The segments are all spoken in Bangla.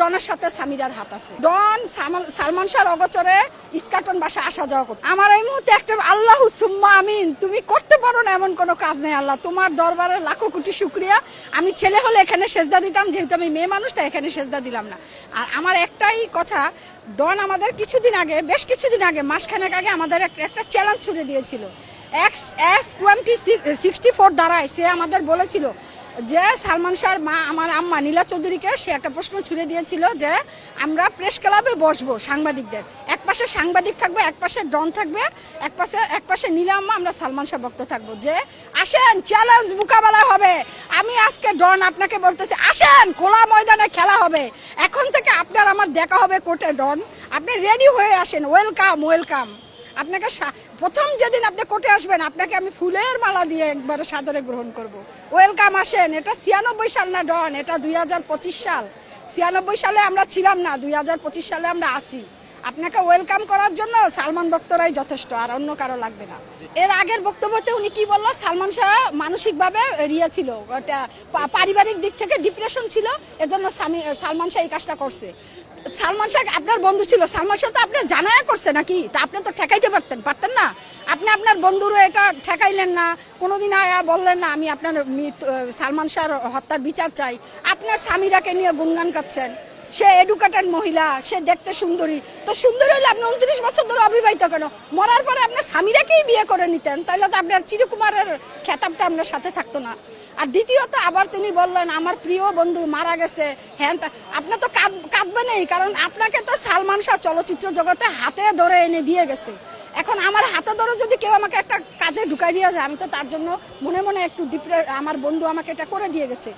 ডনের সাথে সামিরার হাত আছে। ডন সালমান শাহর অগচরে ইস্কাটন বাসা আসা যাওয়া করতো। আমার এই মুহূর্তে একটা আল্লাহ সুম্মা আমিন, তুমি করতে পারো না এমন কোনো কাজ নেই আল্লাহ। তোমার দরবারে লাখো কোটি শুক্রিয়া। আমি ছেলে হলে এখানে সেজদা দিতাম, যেহেতু আমি মেয়ে মানুষ, তাই এখানে সেজদা দিলাম না। আর আমার একটাই কথা, ডন আমাদের কিছুদিন আগে, বেশ কিছুদিন আগে, মাসখানেক আগে আমাদের একটা একটা চ্যালেঞ্জ ছুড়ে দিয়েছিল। X S twenty sixty four দ্বারায় সে আমাদের বলেছিল যে সালমান শাহর মা, আমার আম্মা নীলা চৌধুরীকে সে একটা প্রশ্ন ছুড়ে দিয়েছিল যে আমরা প্রেস ক্লাবে বসবো সাংবাদিকদের। এক পাশে সাংবাদিক থাকবে, এক পাশে ডন থাকবে, এক পাশে এক পাশে নীলা আম্মা আমরা সালমান শাহ ভক্ত থাকব যে, আসেন চ্যালেঞ্জ মোকাবেলা হবে। আমি আজকে ডন আপনাকে বলতেছি, আসেন, খোলা ময়দানে খেলা হবে। এখন থেকে আপনার আমার দেখা হবে কোর্টে ডন আপনি রেডি হয়ে আসেন। ওয়েলকাম ওয়েলকাম আপনাকে প্রথম যেদিন আপনি কোর্টে আসবেন, আপনাকে আমি ফুলের মালা দিয়ে একবারে সাদরে গ্রহণ করব। ওয়েলকাম আসেন। এটা ছিয়ানব্বই সাল না, ডন? এটা দুই হাজার পঁচিশ সাল। ছিয়ানব্বই সালে আমরা ছিলাম না, দুই হাজার পঁচিশ সালে আমরা আসি। আপনাকে ওয়েলকাম করার জন্য সালমান ভক্তরাই যথেষ্ট, আর অন্য কারও লাগবে না। এর আগের বক্তব্যতে উনি কি বলল? সালমান শাহ মানসিকভাবে রিয়া ছিল, ওটা পারিবারিক দিক থেকে ডিপ্রেশন ছিল, এজন্য সালমান শাহ এই কাজটা করছে। সালমান শাহ আপনার বন্ধু ছিল, সালমান শাহ তো আপনি জানায় করছে নাকি? তা আপনি তো ঠেকাইতে পারতেন পারতেন না। আপনি আপনার বন্ধুরও এটা ঠেকাইলেন না, কোনোদিন আয়া বললেন না, আমি আপনার সালমান শাহর হত্যার বিচার চাই। আপনার স্বামীরাকে নিয়ে গুনগান করছেন সে এডুকেটেড মহিলা, সে দেখতে সুন্দরী। তো সুন্দরী হলে আপনি উনত্রিশ বছর ধরে অবিবাহিত কেন? মরার পরে আপনার স্বামীরাকেই বিয়ে করে নিতেন, তাহলে তো আপনার চিরকুমারের খেতাবটা আপনার সাথে থাকতো না। আর দ্বিতীয়ত, আবার তিনি বললেন, আমার প্রিয় বন্ধু মারা গেছে। হ্যাঁ তা- আপনার তো কাঁদ, কাঁদবেনই, কারণ আপনাকে তো সালমান শাহ চলচ্চিত্র জগতে হাতে ধরে এনে দিয়ে গেছে। এখন আমার হাতে ধরে যদি কেউ আমাকে একটা কাজে ঢুকাই দিয়ে যায় আমি তো তার জন্য মনে মনে একটু ডিপ্রে আমার বন্ধু আমাকে এটা করে দিয়ে গেছে।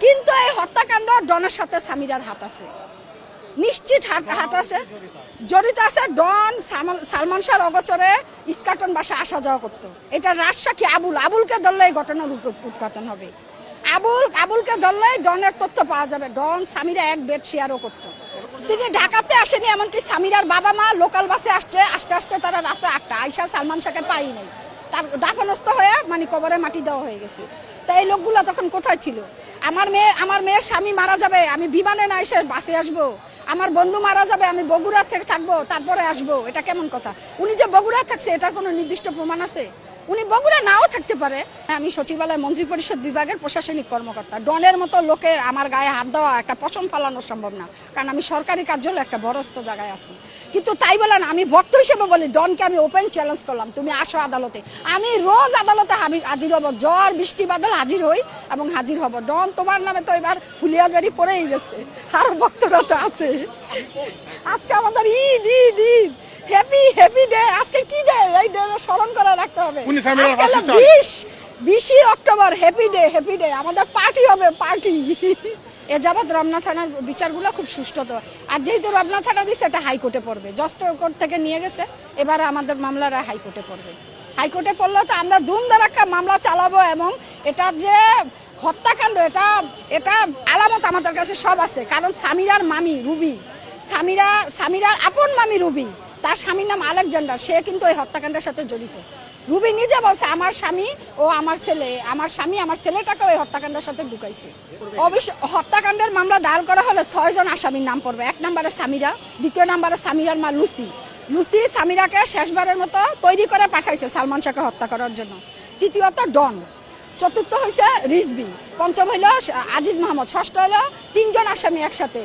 কিন্তু এই হত্যাকাণ্ড ডনের সাথে সামিরার হাত আছে। নিশ্চিত হাত হাত আছে। জড়িত আছে। ডন সালমান শাহর অগচরে ইস্কাটন বাসা আসা যাওয়া করতো। এটা রাজসাক্ষী আবুল। আবুলকে ধরলে এই ঘটনার উৎ- উৎঘাটন হবে। আবুল আবুলকে ধরলে ডনের তথ্য পাওয়া যাবে। ডন স্বামীরা এক বেড শেয়ারও করতো। তিনি ঢাকাতে আসেনি, এমনকি স্বামীরার বাবা মা লোকাল বাসে আসছে, আস্তে আস্তে তারা রাত্রে আটটা। আইসা সালমান শাহকে পাই নাই। তার দাফনস্থ হয়ে মানে কবরে মাটি দেওয়া হয়ে গেছে। তাই এই লোকগুলো তখন কোথায় ছিল? আমার মেয়ে, আমার মেয়ের স্বামী মারা যাবে, আমি বিমানে না এসে বাসে আসব। আমার বন্ধু মারা যাবে, আমি বগুড়া থেকে থাকব, তারপরে আসব। এটা কেমন কথা? উনি যে বগুড়া থাকছে, এটার কোনো নির্দিষ্ট প্রমাণ আছে? উনি বগুড়া নাও থাকতে পারে। আমি সচিবালয় মন্ত্রী পরিষদ বিভাগের প্রশাসনিক কর্মকর্তা। ডনের মতো লোকের আমার গায়ে হাত দেওয়া একটা পশম ফালানো সম্ভব না। কারণ আমি সরকারি কার্যালয়ে একটা বড়স্ত জায়গায় আছি। কিন্তু তাই বলেন আমি ভক্ত হিসেবে বলি, ডনকে আমি ওপেন চ্যালেঞ্জ করলাম, তুমি আসো আদালতে। আমি রোজ আদালতে আমি হাজির হব, জ্বর, বৃষ্টি বাদল হাজির হই এবং হাজির হব। ডন তোমার নামে তো এবার হুলিয়াজারি পড়েই গেছে। আর ভক্তরা তো আছে। আজকে আমাদের Eid Eid Eid. Happy happy day আজকে কি ডে এই ডে স্মরণ করে রাখতে হবে। বিশ বিশই October happy day happy day আমাদের পার্টি হবে পার্টি। এ যাবৎ রমনা থানার বিচারগুলো খুব সুষ্ঠু আর যেহেতু রমনা থানা দিচ্ছে এটা হাইকোর্টে পড়বে। জজ কোর্ট থেকে নিয়ে গেছে এবার আমাদের মামলারা হাইকোর্টে পড়বে। হাইকোর্টে পড়লে তো আমরা ধুমধারাক্কা মামলা চালাবো এবং এটা যে হত্যাকাণ্ড এটা এটা আলামত আমাদের কাছে সব আছে। কারণ সামিরার মামি রুবি সামিরা সামিরার আপন মামি রুবি। তার স্বামীর নাম আলেকজান্ডার, সে কিন্তু এই হত্যাকাণ্ডের সাথে জড়িত। রুবি নিজে বলছে, আমার স্বামী ও আমার ছেলে, আমার স্বামী আমার ছেলেটাকে ওই হত্যাকাণ্ডের সাথে ঢুকাইছে। অবশ্য হত্যাকাণ্ডের মামলা দায়ের করা হলে ছয়জন আসামির নাম পড়বে। এক নম্বরে সামিরা, দ্বিতীয় নম্বরে সামিরার মা লুসি। লুসি সামিরাকে শেষবারের মতো তৈরি করে পাঠাইছে সালমান শাহকে হত্যা করার জন্য। তৃতীয়ত, ডন। চতুর্থ হয়েছে রিজবি পঞ্চম হইল আজিজ মাহমদ। ষষ্ঠ হলো তিনজন আসামি একসাথে।